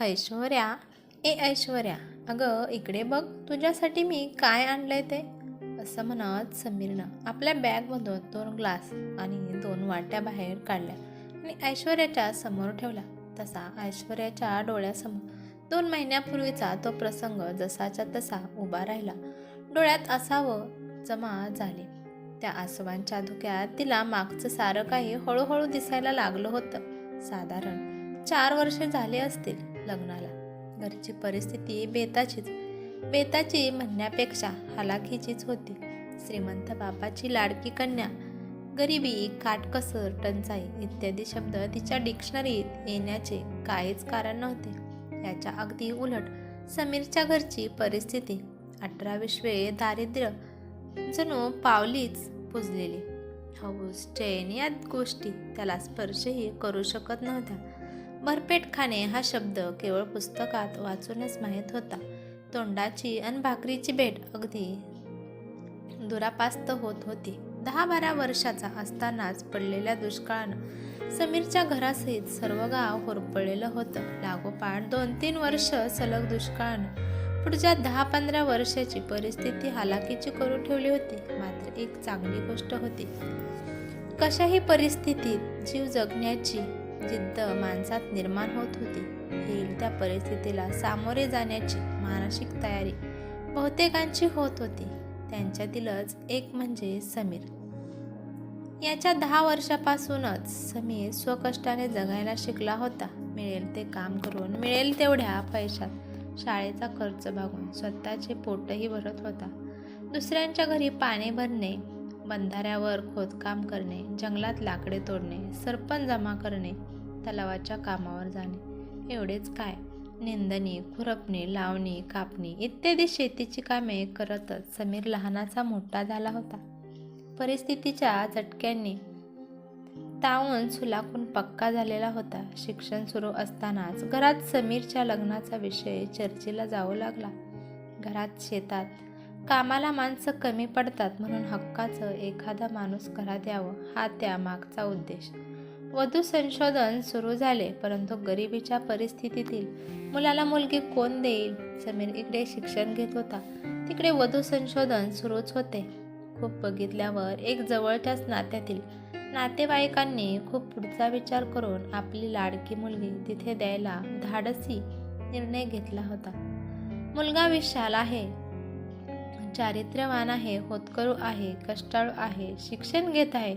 ऐश्वर्या ए ऐश्वर्या अगं इकडे बघ तुझ्यासाठी मी काय आणलंय ते? असं म्हणत समीरनं आपल्या बॅगमधून दोन ग्लास आणि दोन वाट्या बाहेर काढल्या आणि ऐश्वर्याच्या समोर ठेवला. तसा ऐश्वर्याच्या डोळ्यासमोर दोन महिन्यापूर्वीचा तो प्रसंग जसाच्या तसा उभा राहिला. डोळ्यात असावं जमा झाले. त्या आसवांच्या धुक्यात तिला मागचं सारं काही हळूहळू दिसायला लागलं होतं. साधारण चार वर्षे झाले असतील. लग्नाला. घरची परिस्थिती बेताचीच. बेताची म्हणण्यापेक्षा हलाखीचीच होती. श्रीमंत बापाची लाडकी कन्या गरिबी काटकसर टंचाई इत्यादी शब्द तिच्या डिक्शनरीत येण्याचे काहीच कारण नव्हते. याच्या अगदी उलट समीरच्या घरची परिस्थिती. अठरा विश्वे दारिद्र्य. जणू पावलीच पुजलेली. हौस चैन या गोष्टी त्याला स्पर्शही करू शकत नव्हत्या. भरपेट खाणे हा शब्द केवळ पुस्तकात वाचूनच माहीत होता. तोंडाची अन भाकरीची भेट अगदी दुरापास्त होत होती. दहा बारा वर्षाचा असतानाच पडलेल्या दुष्काळानं समीरच्या घरासहित सर्व गाव होरपळलेलं होतं. लागोपाठ दोन तीन वर्ष सलग दुष्काळानं पुढच्या दहा पंधरा वर्षाची परिस्थिती हालाकीची करून ठेवली होती. मात्र एक चांगली गोष्ट होती. कशाही परिस्थितीत जीव जगण्याची जिद्द माणसात निर्माण होत होती. येईल त्या परिस्थितीला सामोरे जाण्याची मानसिक तयारी बहुतेकांची होत होती. त्यांच्यातीलच एक म्हणजे समीर. याच्या दहा वर्षापासूनच समीर स्वकष्टाने जगायला शिकला होता. मिळेल ते काम करून मिळेल तेवढ्या पैशात. शाळेचा खर्च भागून स्वतःचे पोटही भरत होता. दुसऱ्यांच्या घरी पाणी भरणे बंधाऱ्यावर खोदकाम करणे जंगलात लाकडे तोडणे सरपण जमा करणे तलावाच्या कामावर जाणे. एवढेच काय? निंदणी खुरपणी लावणी कापणी इत्यादी शेतीची कामे करतच समीर लहानाचा मोठा झाला होता. परिस्थितीच्या झटक्यांनी तावून सुलाखून पक्का झालेला होता. शिक्षण सुरू असतानाच घरात समीरच्या लग्नाचा विषय चर्चेला जाऊ लागला. घरात शेतात कामाला माणसं कमी पडतात म्हणून हक्काचं एखादा माणूस करा द्यावं हा त्यामागचा उद्देश. वधू संशोधन सुरू झाले परंतु गरिबीच्या परिस्थितीतील मुलाला मुलगी कोण देईल? समीर इकडे शिक्षण घेत होता. तिकडे वधू संशोधन सुरूच होते. खूप बघितल्यावर एक जवळच्याच नात्यातील नातेवाईकांनी खूप पुढचा विचार करून आपली लाडकी मुलगी तिथे द्यायला धाडसी निर्णय घेतला होता. मुलगा विशाल आहे. चारित्र्यवान आहे होतकरू आहे कष्टाळू आहे शिक्षण घेत आहे.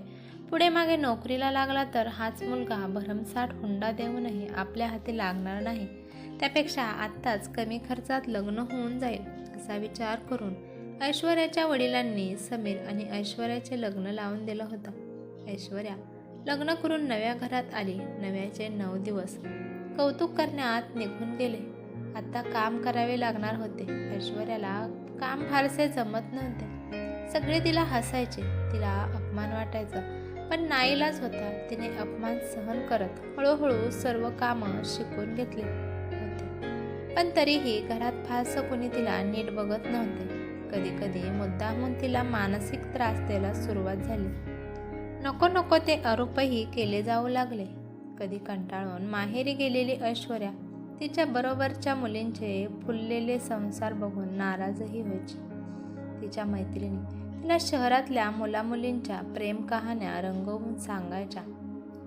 पुढे मागे नोकरीला लागला तर हाच मुलगा भरमसाठ हुंडा देऊनही आपल्या हाती लागणार नाही. त्यापेक्षा आत्ताच कमी खर्चात लग्न होऊन जाईल असा विचार करून ऐश्वर्याच्या वडिलांनी समीर आणि ऐश्वर्याचे लग्न लावून दिलं होतं. ऐश्वर्या लग्न करून नव्या घरात आली नव्याचे नऊ दिवस. कौतुक करण्यात निघून गेले. आता काम करावे लागणार होते. ऐश्वर्याला काम फारसे जमत नव्हते. सगळे तिला हसायचे तिला अपमान वाटायचा. पण नाईलाज होता तिने अपमान सहन करत हळूहळू सर्व कामं शिकून घेतली होती. पण तरीही घरात फारसं कोणी तिला नीट बघत नव्हते. कधी कधी मुद्दामून तिला मानसिक त्रास द्यायला सुरुवात झाली. नको नको ते आरोपही केले जाऊ लागले. कधी कंटाळून माहेरी गेलेली ऐश्वर्या तिच्या बरोबरच्या मुलींचे फुललेले संसार बघून नाराजही व्हायची. तिच्या मैत्रिणी तिला शहरातल्या मुलामुलींच्या प्रेम कहाण्या रंगवून सांगायच्या.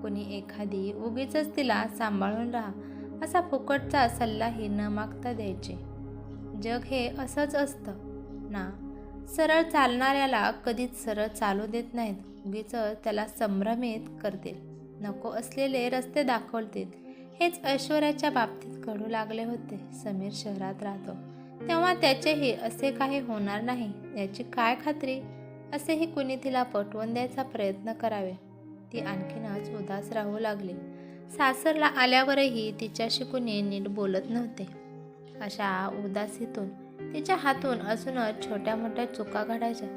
कुणी एखादी उगीच तिला सांभाळून राहा असा फुकटचा सल्लाही न मागता द्यायचे. जग हे असंच असतं. ना सरळ चालणाऱ्याला कधीच सरळ चालू देत नाहीत. उगीच त्याला संभ्रमित करतील. नको असलेले रस्ते दाखवतील. हेच ऐश्वर्याच्या बाबतीत घडू लागले होते. समीर शहरात राहतो. तेव्हा त्याचेही असे काही होणार नाही याची काय खात्री? असेही कुणी तिला पटवून द्यायचा प्रयत्न करावे. ती आणखीनच उदास राहू लागली. सासरला आल्यावरही तिच्याशी कुणी नीट बोलत नव्हते. अशा उदासीतून तिच्या हातून अजूनच छोट्या मोठ्या चुका घडायच्या.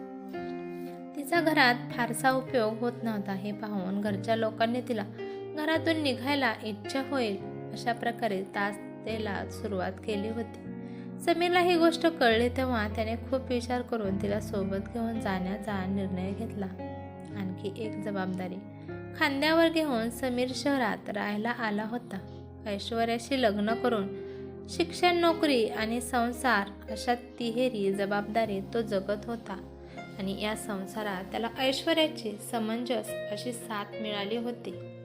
तिचा घरात फारसा उपयोग होत नव्हता हे पाहून घरच्या लोकांनी तिला घरातून निघायला इच्छा होईल अशा प्रकारे तास सुरुवात केली होती. समीरला ही गोष्ट कळली तेव्हा त्याने खूप विचार करून तिला सोबत घेऊन जाण्याचा निर्णय घेतला. आणखी एक जबाबदारी. खांद्यावर घेऊन समीर शहरात राहायला आला होता. ऐश्वर्याशी लग्न करून शिक्षण नोकरी आणि संसार अशा तिहेरी जबाबदारी तो जगत होता आणि या संसारात त्याला ऐश्वर्याची समंजस अशी साथ मिळाली होती.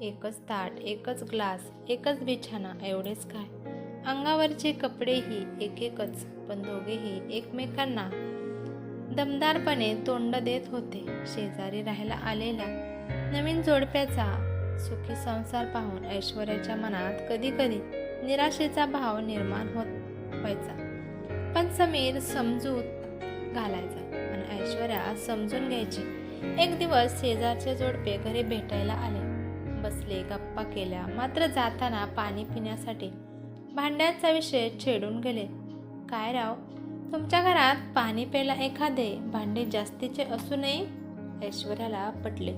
एकच ताट एकच ग्लास एकच बिछाना एवढेच काय? अंगावरचे कपडेही एक एकच पण दोघेही एकमेकांना दमदारपणे तोंड देत होते. शेजारी राहायला आलेल्या नवीन जोडप्याचा सुखी संसार पाहून ऐश्वर्याच्या मनात कधी कधी निराशेचा भाव निर्माण होत व्हायचा. पण समीर समजूत घालायचा आणि ऐश्वर्या समजून घ्यायची. एक दिवस शेजारचे जोडपे घरी भेटायला आले. बसले गप्पा केल्या. मात्र जाताना पाणी पिण्यासाठी भांड्यांचा विषय छेडून गेले. काय राव तुमच्या घरात पाणी प्यायला एखादे भांडे जास्तीचे असूनही? ऐश्वर्याला पटले.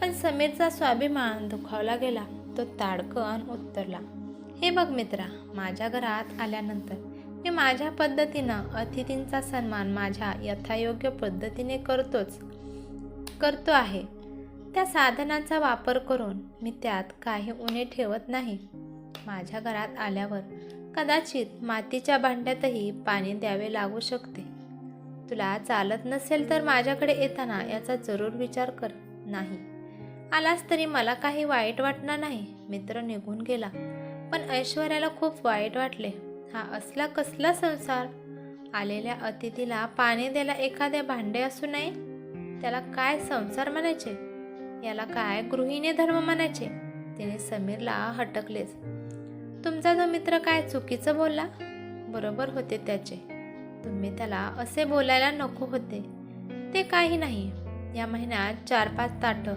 पण समीरचा स्वाभिमान दुखावला गेला. तो ताडकन उत्तरला हे बघ मित्रा माझ्या घरात आल्यानंतर मी माझ्या पद्धतीनं अतिथींचा सन्मान माझ्या यथायोग्य पद्धतीने करतोच करतो आहे. त्या साधनाचा वापर करून मी त्यात काही उणे ठेवत नाही. माझ्या घरात आल्यावर कदाचित मातीच्या भांड्यातही पाणी द्यावे लागू शकते. तुला चालत नसेल तर माझ्याकडे येताना याचा जरूर विचार कर. नाही. आलास तरी मला काही वाईट वाटणार नाही. मित्र निघून गेला. पण ऐश्वर्याला खूप वाईट वाटले. हा असला कसला संसार? आलेल्या अतिथीला पाणी द्यायला एखादे भांडे असू नये? त्याला काय संसार म्हणायचे? याला काय गृहिणी धर्म म्हणायचे? तिने समीरला हटकलेच. तुमचा जो मित्र काय चुकीचं बोलला? बरोबर होते त्याचे. तुम्ही त्याला असे बोलायला नको होते. ते काही नाही. या महिन्यात चार पाच ताटं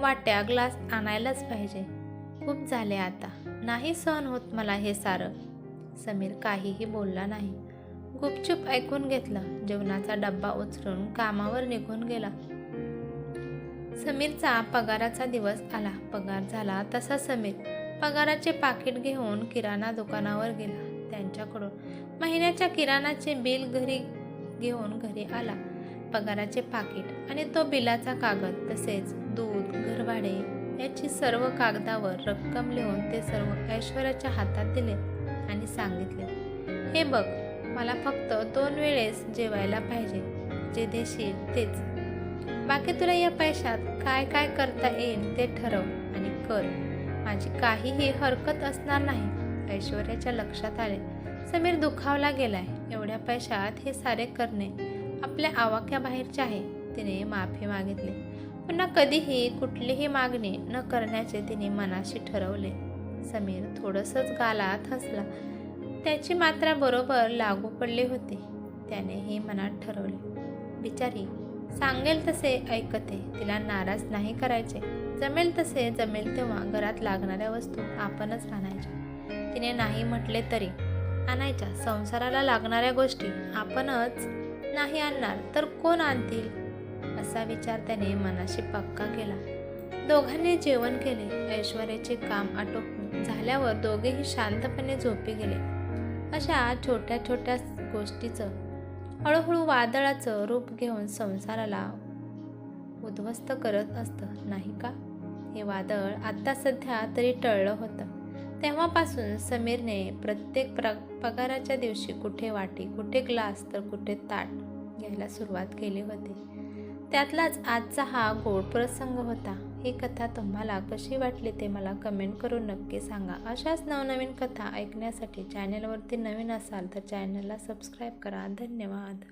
वाट्या ग्लास आणायलाच पाहिजे. खूप झाले आता. नाही सहन होत मला हे सारं. समीर काहीही बोलला नाही. गुपचूप ऐकून घेतलं. जेवणाचा डब्बा उचलून कामावर निघून गेला. समीरचा पगाराचा दिवस आला. पगार झाला तसा समीर पगाराचे पाकिट घेऊन किराणा दुकानावर गेला. त्यांच्याकडून महिन्याच्या किराणाचे बिल घरी घेऊन घरी आला. पगाराचे पाकिट आणि तो बिलाचा कागद तसेच दूध घरभाडे याची सर्व कागदावर रक्कम लिहून ते सर्व ऐश्वर्याच्या हातात दिले आणि सांगितले हे बघ मला फक्त दोन वेळेस जेवायला पाहिजे. जे देशील तेच. बाकी तुला या पैशात काय काय करता येईल ते ठरव आणि कर. माझी काहीही हरकत असणार नाही ऐश्वर्याच्या लक्षात आले. समीर दुखावला गेलाय एवढ्या पैशात हे सारे करणे आपल्या आवाक्याबाहेरचे आहे तिने माफी मागितली. पुन्हा कधीही कुठलीही मागणी न करण्याचे तिने मनाशी ठरवले. समीर थोडंसंच गालात हसला. त्याची मात्रा बरोबर लागू पडली होती त्याने हे मनात ठरवले. बिचारी सांगेल तसे ऐकते. तिला नाराज नाही करायचे. जमेल तसे जमेल तेव्हा घरात लागणाऱ्या वस्तू आपणच आणायच्या. तिने नाही म्हटले तरी आणायच्या. संसाराला लागणाऱ्या गोष्टी आपणच नाही आणणार तर कोण आणतील? असा विचार त्याने मनाशी पक्का केला. दोघांनी जेवण केले. ऐश्वर्याचे काम आटोपून झाल्यावर दोघेही शांतपणे झोपी गेले. अशा छोट्या छोट्या गोष्टीचं हळूहळू वादळाचं रूप घेऊन संसाराला उद्ध्वस्त करत असतं नाही का? हे वादळ आत्ता सध्या तरी टळलं होतं. तेव्हापासून समीरने प्रत्येक प्र पगाराच्या दिवशी कुठे वाटी कुठे ग्लास तर कुठे ताट घ्यायला सुरुवात केली होती. त्यातलाच आजचा हा गोड प्रसंग होता. ही कथा तुम्हाला कशी वाटली ते मला कमेंट करून नक्की सांगा. अशाच नवनवीन कथा ऐकण्यासाठी चॅनलवरती नवीन असाल तर चॅनलला सबस्क्राईब करा. धन्यवाद.